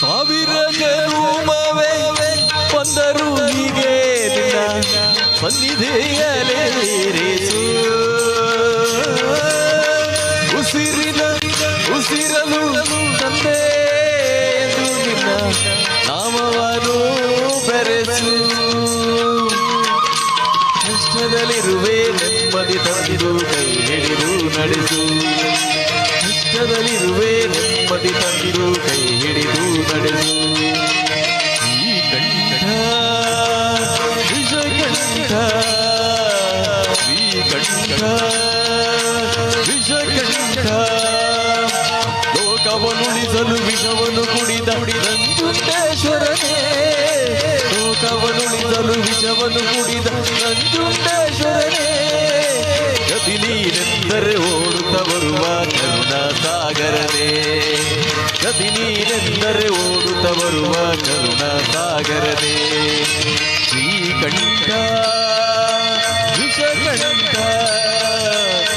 ಸಾವಿರ ಜನುಮವೇ ಬಂದರು ಹೀಗೆ ಸನ್ನಿಧಿಯಲೇರಿಸು ಉಸಿರಿನ ಉಸಿರಲು ತಂದೆ ನಿನ್ನ ನಾಮವನ್ನು ಬೆರೆಸು. ಕಷ್ಟದಲ್ಲಿರುವೆ ನೆಮ್ಮದಿ ತಂದಿರು ಕೈ ಹಿಡಿದು ನಡೆಸು. ನೆಮ್ಮದಿ ತಂದಿರು ಕೈ ಹಿಡಿದು ನಡೆದು ಈ ಕಂಠ ವಿಷಕಂಠ ಶ್ರೀಕಂಠ ವಿಷಕಂಠ ಲೋಕವನುಳಿಸಲು ವಿಷವನ್ನು ಕುಡಿದ ನಂಜುಂಡೇಶ್ವರನೇ. ಲೋಕವನುಳಿಸಲು ವಿಷವನ್ನು ಕುಡಿದ ನಂಜುಂಡೇಶ್ವರನೇ. ಗತಿ ನೀನೆಂದರೆ ಓಡುತ್ತ ಬರುವ ಕರುಣ ಸಾಗರನೇ ಗತಿ ನೀರೆಂದರೆ ಓಡುತ್ತ ಬರುವ ಕರುಣ ಸಾಗರದೇ ಶ್ರೀಕಂಠ ವಿಷಕಂಠ.